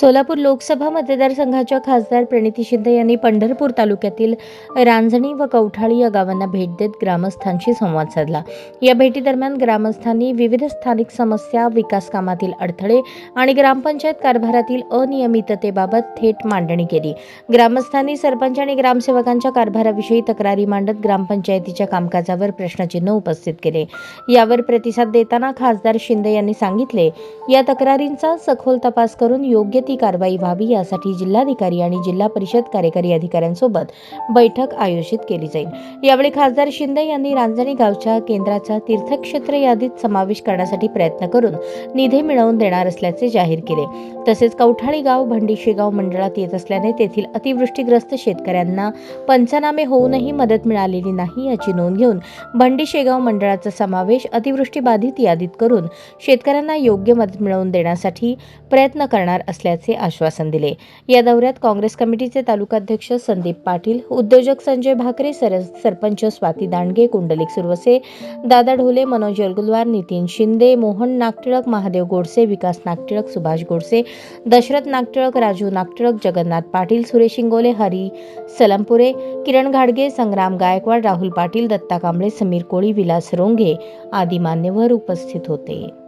सोलापूर लोकसभा मतदारसंघाच्या खासदार प्रणिती शिंदे यांनी पंढरपूर तालुक्यातील रांजणी व कवठाळी या गावांना भेट देत ग्रामस्थांशी संवाद साधला. या भेटीदरम्यान ग्रामस्थांनी विविध स्थानिक समस्या विकास कामातील अडथळे आणि ग्रामपंचायत कारभारातील अनियमिततेबाबत थेट मांडणी केली. ग्रामस्थांनी सरपंच आणि ग्रामसेवकांच्या कारभाराविषयी तक्रारी मांडत ग्रामपंचायतीच्या कामकाजावर प्रश्नचिन्ह उपस्थित केले. यावर प्रतिसाद देताना खासदार शिंदे यांनी सांगितले या तक्रारींचा सखोल तपास करून योग्य ती कारवाई व्हावी यासाठी जिल्हाधिकारी आणि जिल्हा परिषद कार्यकारी अधिकाऱ्यांसोबत बैठक आयोजित केली जाईल. यावेळी खासदार शिंदे यांनी रांजणी गावच्या केंद्राचा तीर्थक्षेत्र यादीत समावेश करण्यासाठी प्रयत्न करून निधी मिळवून देणार असल्याचे जाहीर केले. तसेच कवठाळी गाव भंडीशेगाव मंडळात येत असल्याने तेथील अतिवृष्टीग्रस्त शेतकऱ्यांना पंचनामे होऊनही मदत मिळालेली नाही याची नोंद घेऊन भंडी शेगाव मंडळाचा समावेश अतिवृष्टी बाधित यादीत करून शेतकऱ्यांना योग्य मदत मिळवून देण्यासाठी प्रयत्न करणार असल्याचे आश्वासन दिले. या दौऱ्यात काँग्रेस कमिटीचे तालुकाध्यक्ष संदीप पाटील उद्योजक संजय भाकरे सर सरपंच स्वाती दांडगे कुंडलिक सुरवसे दादा ढोले मनोज यलगुलवार नितीन शिंदे मोहन नागटिळक महादेव गोडसे विकास नागटिळक सुभाष गोडसे दशरथ नागटिळक राजू नागटिळक जगन्नाथ पाटील सुरेश इंगोले हरी सलमपुरे किरण घाडगे संग्राम गायकवाड राहुल पाटील दत्ता कांबळे समीर कोळी विलास रोंगे आदी मान्यवर उपस्थित होते.